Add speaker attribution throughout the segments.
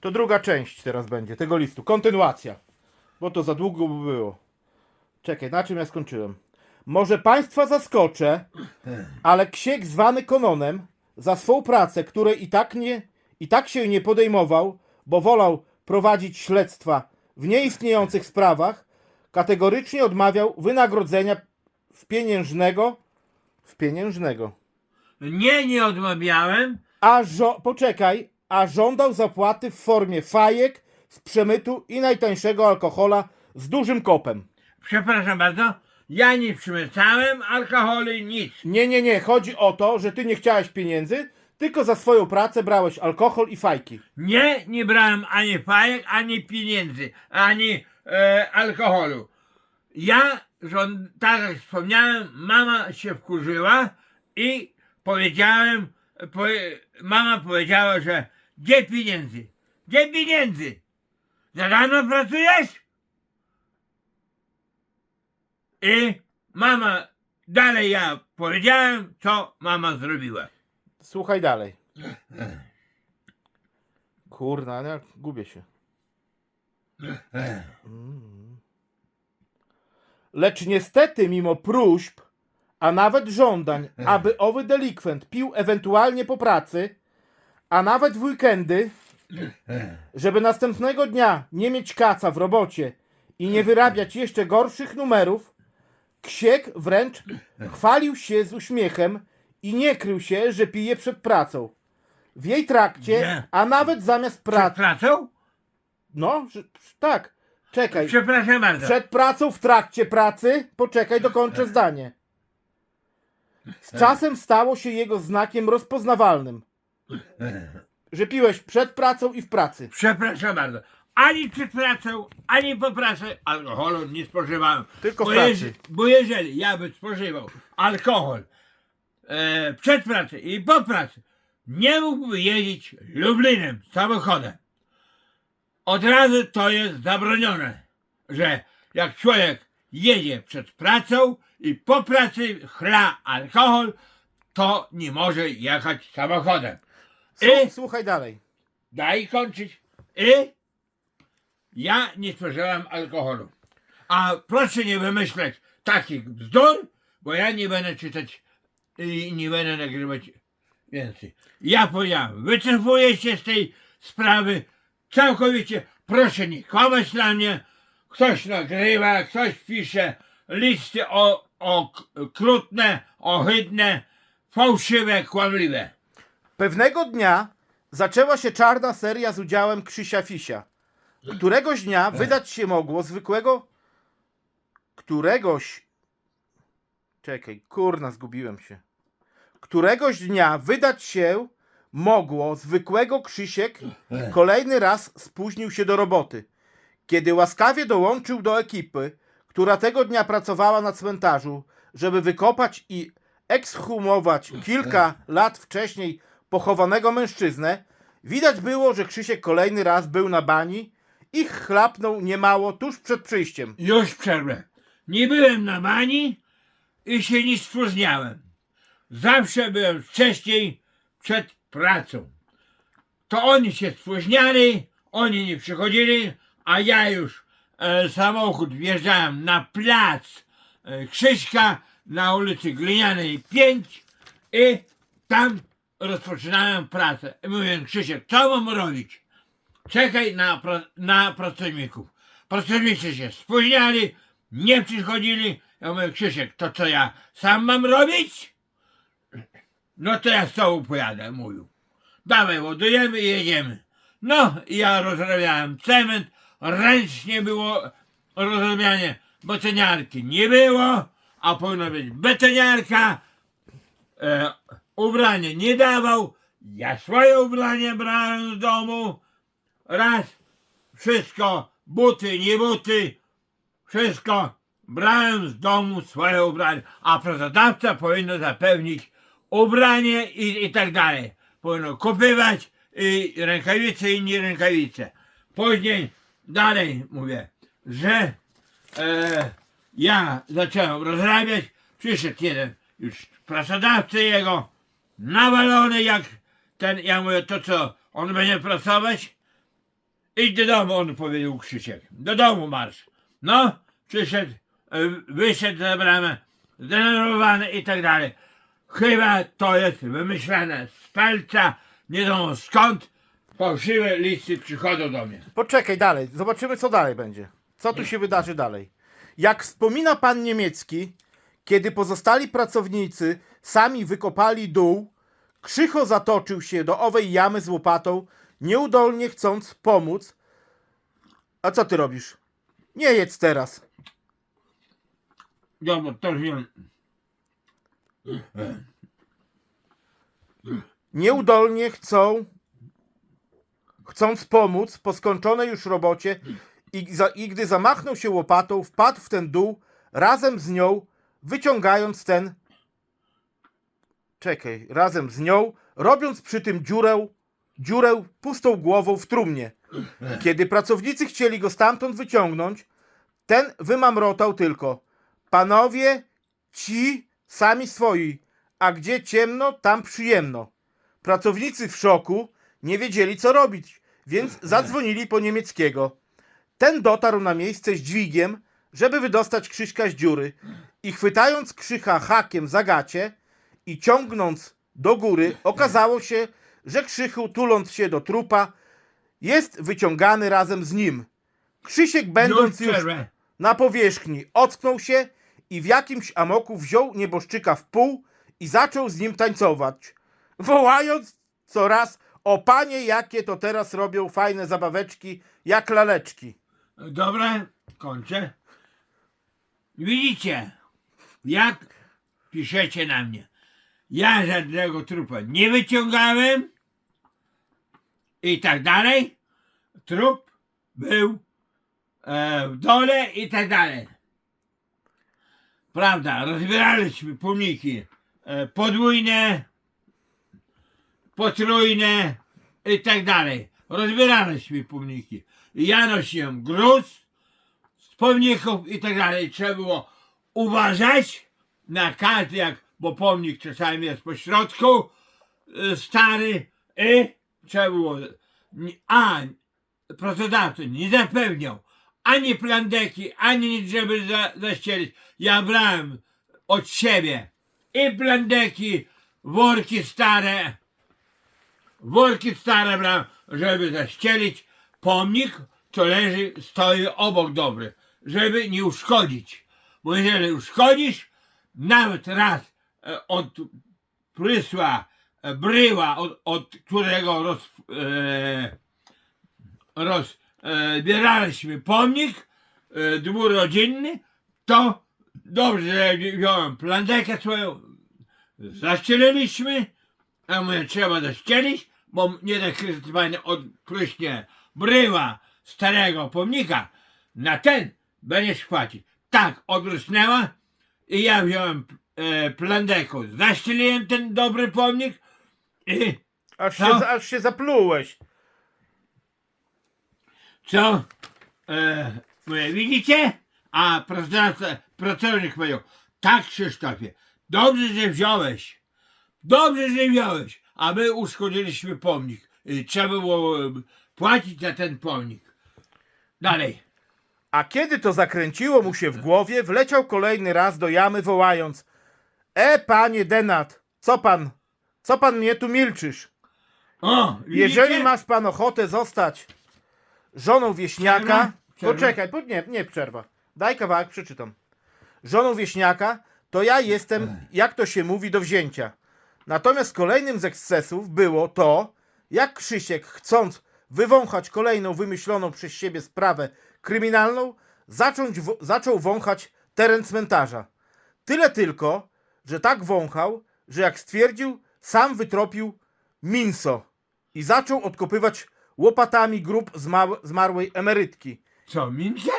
Speaker 1: To druga część teraz będzie tego listu. Kontynuacja. Bo to za długo by było. Czekaj, na czym ja skończyłem? Może państwa zaskoczę, ale księg zwany Kononem za swą pracę, której i tak nie i tak się nie podejmował, bo wolał prowadzić śledztwa w nieistniejących sprawach, kategorycznie odmawiał wynagrodzenia w pieniężnego w pieniężnego.
Speaker 2: Nie, nie odmawiałem.
Speaker 1: A żo- poczekaj, a żądał zapłaty w formie fajek z przemytu i najtańszego alkohola z dużym kopem.
Speaker 2: Przepraszam bardzo, ja nie przymycałem alkoholu, nic.
Speaker 1: Nie, nie, nie, chodzi o to, że ty nie chciałeś pieniędzy, tylko za swoją pracę brałeś alkohol i fajki.
Speaker 2: Nie, nie brałem ani fajek, ani pieniędzy, ani e, alkoholu. Ja, żąd- tak jak wspomniałem, mama się wkurzyła i powiedziałem, powie, mama powiedziała, że gdzie pieniędzy? Gdzie pieniędzy? Za darmo pracujesz? I mama, dalej ja powiedziałem, co mama zrobiła.
Speaker 1: Słuchaj dalej. Kurna, ja gubię się. Lecz niestety, mimo próśb, a nawet żądań, aby owy delikwent pił ewentualnie po pracy, a nawet w weekendy, żeby następnego dnia nie mieć kaca w robocie i nie wyrabiać jeszcze gorszych numerów, Ksiek wręcz chwalił się z uśmiechem i nie krył się, że pije przed pracą. W jej trakcie, a nawet zamiast
Speaker 2: Przed
Speaker 1: pracy.
Speaker 2: pracą?
Speaker 1: No, że, tak. Czekaj.
Speaker 2: Przepraszam bardzo.
Speaker 1: Przed pracą, w trakcie pracy. Poczekaj, dokończę zdanie. Z czasem stało się jego znakiem rozpoznawalnym. Że piłeś przed pracą i w pracy.
Speaker 2: Przepraszam bardzo. Ani przed pracą, ani po pracy alkoholu nie spożywałem.
Speaker 1: Tylko w
Speaker 2: bo,
Speaker 1: pracy.
Speaker 2: jeż- bo jeżeli ja bym spożywał alkohol e, przed pracą i po pracy, nie mógłbym jeździć Lublinem samochodem. Od razu to jest zabronione, że jak człowiek jedzie przed pracą i po pracy chla alkohol, to nie może jechać samochodem. I
Speaker 1: Słuchaj dalej.
Speaker 2: Daj kończyć. I ja nie spożywam alkoholu. A proszę nie wymyśleć takich bzdur, bo ja nie będę czytać i nie będę nagrywać więcej. Ja powiedziałem, wycofuję się z tej sprawy całkowicie. Proszę nie kłamać na mnie. Ktoś nagrywa, ktoś pisze listy o, o krutne, ohydne, fałszywe, kłamliwe.
Speaker 1: Pewnego dnia zaczęła się czarna seria z udziałem Krzysia Fisia. Któregoś dnia wydać się mogło zwykłego. Któregoś. Czekaj, kurna, zgubiłem się. Któregoś dnia wydać się mogło zwykłego Krzysiek kolejny raz spóźnił się do roboty. Kiedy łaskawie dołączył do ekipy, która tego dnia pracowała na cmentarzu, żeby wykopać i ekshumować kilka lat wcześniej pochowanego mężczyznę, widać było, że Krzysiek kolejny raz był na bani i chlapnął niemało tuż przed przyjściem.
Speaker 2: Już przerwę. Nie byłem na bani i się nie spóźniałem. Zawsze byłem wcześniej przed pracą. To oni się spóźniali, oni nie przychodzili, a ja już e, samochód wjeżdżałem na plac e, Krzyśka na ulicy Glinianej 5 i tam rozpoczynałem pracę. I mówię, Krzysiek, co mam robić? czekaj na, na pracowników. Pracownicy się spóźniali, nie przychodzili. Ja mówię, Krzysiek, to co ja sam mam robić? No to ja z tobą pojadę, mówił. Dawaj, ładujemy i jedziemy. No, ja rozrabiałem cement, ręcznie było rozrabianie, betoniarki nie było, a powinna być betoniarka, e, ubranie. Nie dawał, ja swoje ubranie brałem z domu, raz, wszystko, buty, nie buty, wszystko. Brałem z domu swoje ubranie, a pracodawca powinno zapewnić ubranie i, i tak dalej. Powinno kupywać i rękawice i nie rękawice. Później dalej mówię, że e, ja zacząłem rozrabiać, przyszedł jeden już pracodawca jego, nawalony jak ten, ja mówię, to co, on będzie pracować? idź do domu, on powiedział Krzysiek. Do domu marsz. No, przyszedł, e, wyszedł za bramę, zdenerwowany i tak dalej. Chyba to jest wymyślane z palca, nie wiadomo skąd, fałszywe listy przychodzą do mnie.
Speaker 1: Poczekaj dalej, zobaczymy co dalej będzie. Co tu się wydarzy dalej. Jak wspomina pan niemiecki, kiedy pozostali pracownicy sami wykopali dół, Krzycho zatoczył się do owej jamy z łopatą, nieudolnie chcąc pomóc. A co ty robisz? Nie jedz teraz.
Speaker 2: To już wiem.
Speaker 1: Nieudolnie chcą, chcąc pomóc po skończonej już robocie i, za, i gdy zamachnął się łopatą, wpadł w ten dół razem z nią, wyciągając ten. Czekaj, razem z nią, robiąc przy tym dziurę, dziurę pustą głową w trumnie. Kiedy pracownicy chcieli go stamtąd wyciągnąć, ten wymamrotał tylko: Panowie, ci sami swoi, a gdzie ciemno, tam przyjemno. Pracownicy w szoku nie wiedzieli, co robić, więc zadzwonili po niemieckiego. Ten dotarł na miejsce z dźwigiem, żeby wydostać Krzyśka z dziury i chwytając Krzycha hakiem za gacie i ciągnąc do góry, okazało się, że Krzychu, tuląc się do trupa, jest wyciągany razem z nim. Krzysiek, będąc już na powierzchni, ocknął się i w jakimś amoku wziął nieboszczyka w pół i zaczął z nim tańcować, wołając coraz o panie, jakie to teraz robią fajne zabaweczki, jak laleczki.
Speaker 2: Dobra, kończę. Widzicie, jak piszecie na mnie. Ja żadnego trupa nie wyciągałem i tak dalej. Trup był e, w dole i tak dalej. Prawda, rozbieraliśmy pomniki e, podwójne, potrójne i tak dalej. Rozbieraliśmy pomniki. Ja nosiłem gruz z pomników i tak dalej. Trzeba było uważać na każdy, jak, bo pomnik czasami jest po środku y, stary i trzeba było a pracodawca nie zapewniał ani plandeki, ani nic, żeby za, zaścielić. Ja brałem od siebie i plandeki, worki stare, worki stare brałem, żeby zaścielić pomnik, co leży, stoi obok dobry, żeby nie uszkodzić. Bo jeżeli uszkodzisz, nawet raz od prysła, e, bryła, od, od którego roz, e, rozbieraliśmy pomnik e, dwurodzinny, to dobrze, wziąłem plandekę swoją, zaścieliliśmy, a mówię, trzeba zaścielić, bo nie krytywanie odpryśnie bryła starego pomnika, na ten będziesz płacić. Tak, odrosnęła i ja wziąłem e, plandeką, zaścieliłem ten dobry pomnik i
Speaker 1: Aż się,
Speaker 2: Co?
Speaker 1: aż się zaplułeś.
Speaker 2: Co? E, mówię, widzicie? A pracodawca, pracownik powiedział, tak Krzysztofie, dobrze, że wziąłeś. Dobrze, że wziąłeś. A my uszkodziliśmy pomnik. I trzeba było e, płacić za ten pomnik. Dalej.
Speaker 1: A kiedy to zakręciło mu się w głowie, wleciał kolejny raz do jamy, wołając: E, panie Denat, co pan, co pan mnie tu milczysz?
Speaker 2: O, widzicie?
Speaker 1: Jeżeli masz pan ochotę zostać żoną wieśniaka.
Speaker 2: Przerwa? Przerwa?
Speaker 1: Poczekaj, po, nie, nie przerwa. Daj kawałek, przeczytam. Żoną wieśniaka, to ja jestem, jak to się mówi, do wzięcia. Natomiast kolejnym z ekscesów było to, jak Krzysiek, chcąc wywąchać kolejną wymyśloną przez siebie sprawę kryminalną, zacząć, w, zaczął wąchać teren cmentarza. Tyle tylko, że tak wąchał, że jak stwierdził, sam wytropił minso i zaczął odkopywać łopatami grób zma- zmarłej emerytki.
Speaker 2: Co, minkę?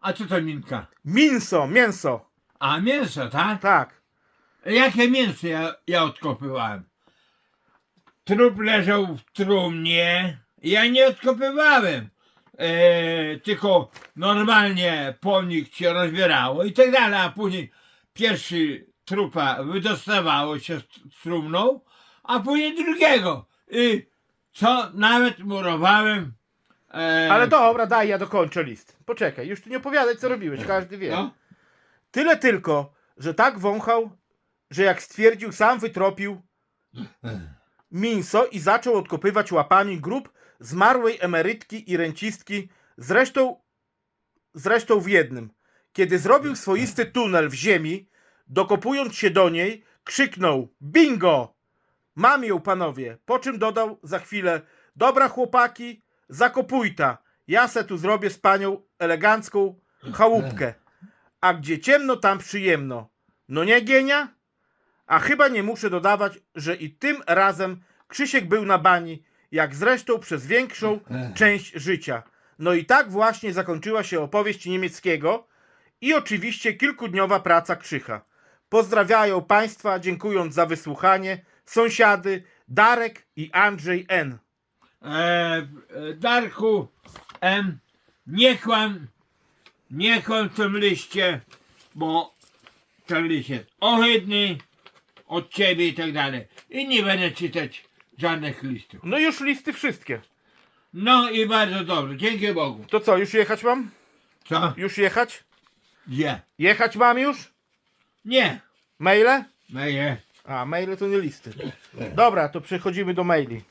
Speaker 2: A co to minka?
Speaker 1: Minso, mięso,
Speaker 2: A mięso, tak?
Speaker 1: tak.
Speaker 2: Jakie mięso ja, ja odkopywałem? Trup leżał w trumnie. Ja nie odkopywałem. E, tylko normalnie pomnik się rozbierało i tak dalej, a później pierwszy trupa wydostawało się z z trumną, a później drugiego. I co nawet murowałem E,
Speaker 1: Ale dobra, daj, ja dokończę list. Poczekaj, już tu nie opowiadaj, co robiłeś, każdy wie.
Speaker 2: No,
Speaker 1: Tyle tylko, że tak wąchał, że jak stwierdził, sam wytropił mięso i zaczął odkopywać łapami grób zmarłej emerytki i rencistki, zresztą, zresztą w jednym. Kiedy zrobił swoisty tunel w ziemi, dokopując się do niej, krzyknął Bingo! Mam ją, panowie! Po czym dodał za chwilę Dobra chłopaki, zakopujta! Ja se tu zrobię z panią elegancką chałupkę. A gdzie ciemno, tam przyjemno. No nie gienia? A chyba nie muszę dodawać, że i tym razem Krzysiek był na bani, jak zresztą przez większą część życia. No i tak właśnie zakończyła się opowieść niemieckiego i oczywiście kilkudniowa praca Krzycha. Pozdrawiają Państwa, dziękując za wysłuchanie, sąsiady Darek i Andrzej N.
Speaker 2: e, e, Darku M, nie kłam, nie kłam w tym liście, bo ten list jest ohydny od ciebie i tak dalej. I nie będę czytać żadnych listów.
Speaker 1: No już listy wszystkie.
Speaker 2: No i bardzo dobrze, dzięki Bogu.
Speaker 1: To co, już jechać mam?
Speaker 2: Co?
Speaker 1: Już jechać?
Speaker 2: Gdzie?
Speaker 1: Jechać mam już?
Speaker 2: Nie.
Speaker 1: Maile?
Speaker 2: Nie.
Speaker 1: A, maile to nie listy. Dobra, to przechodzimy do maili.